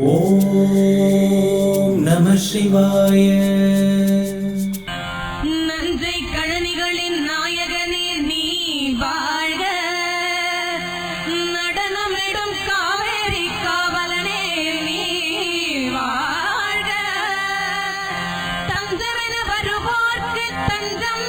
ஓம் நம சிவாய. நன்றை கழனிகளின் நாயகனே நீ வாழ்க. நடனமிடும் காவேரி காவலனே நீ வாழ்க. தஞ்சமென வருவோர்க்கு தஞ்சம்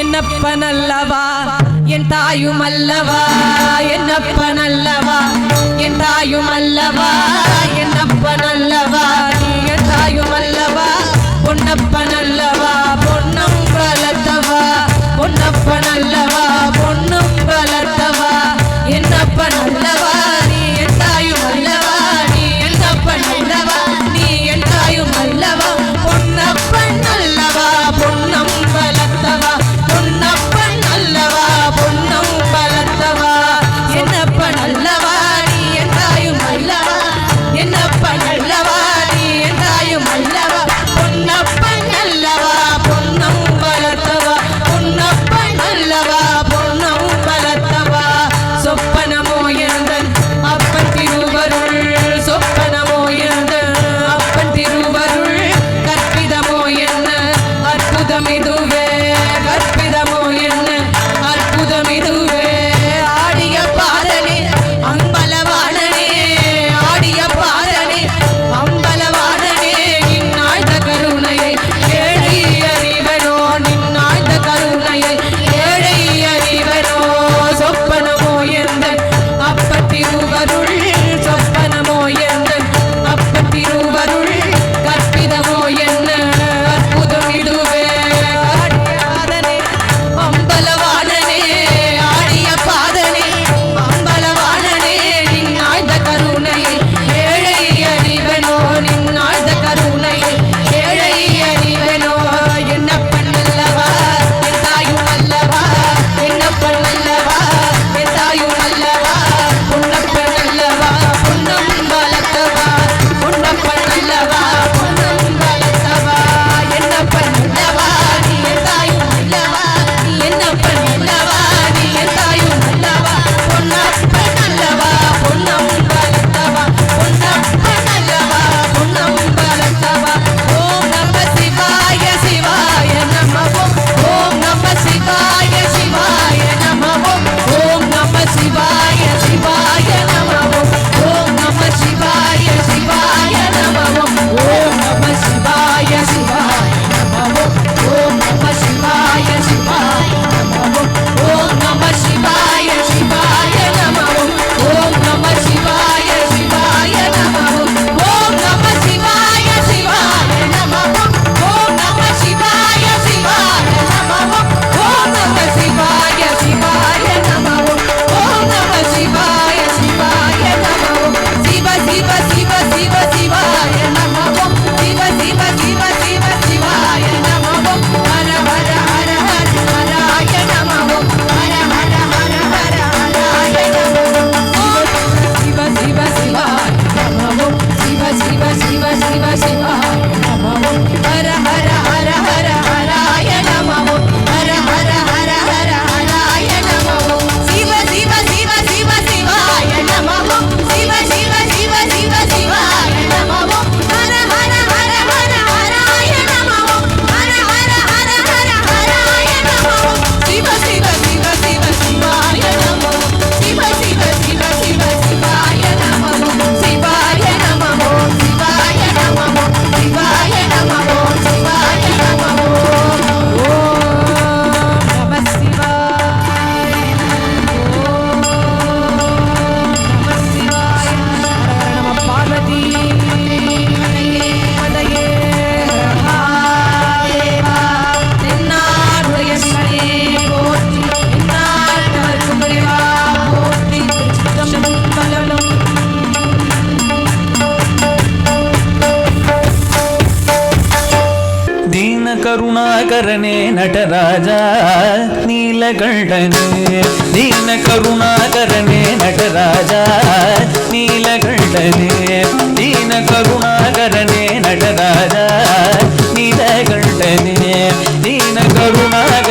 என்னப்பனல்லவா? என் தாயும் அல்லவா என்னப்பனல்லவா? என் தாயும் அல்லவா என்னப்பனல்லவா? என் தாயும் அல்லவா பொன்னப்பனல்லவா? பொன்னம் கலத்தவா பொன்னப்பனல்லவா கருணாகரனே நடராஜா நீலகண்டனே. தீன கருணாகரனே நடராஜா நீலகண்டனே. தீன கருணாகரனே நடராஜா நீலகண்டனே. தீன கருணாகர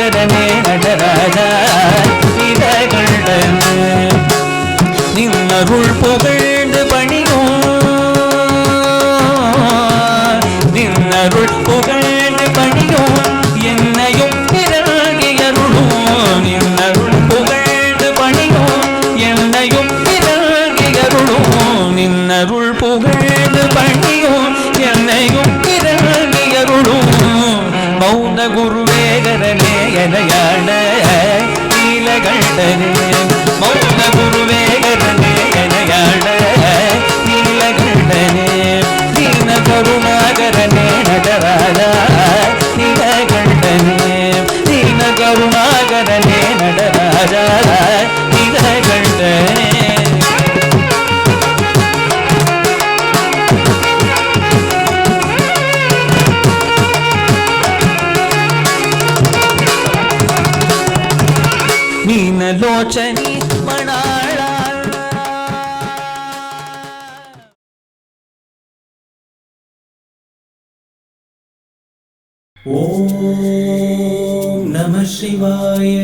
ಮೀನಲೋಚನಿ ಮಣಾಳ ಓಂ ನಮ ಶಿವಾಯ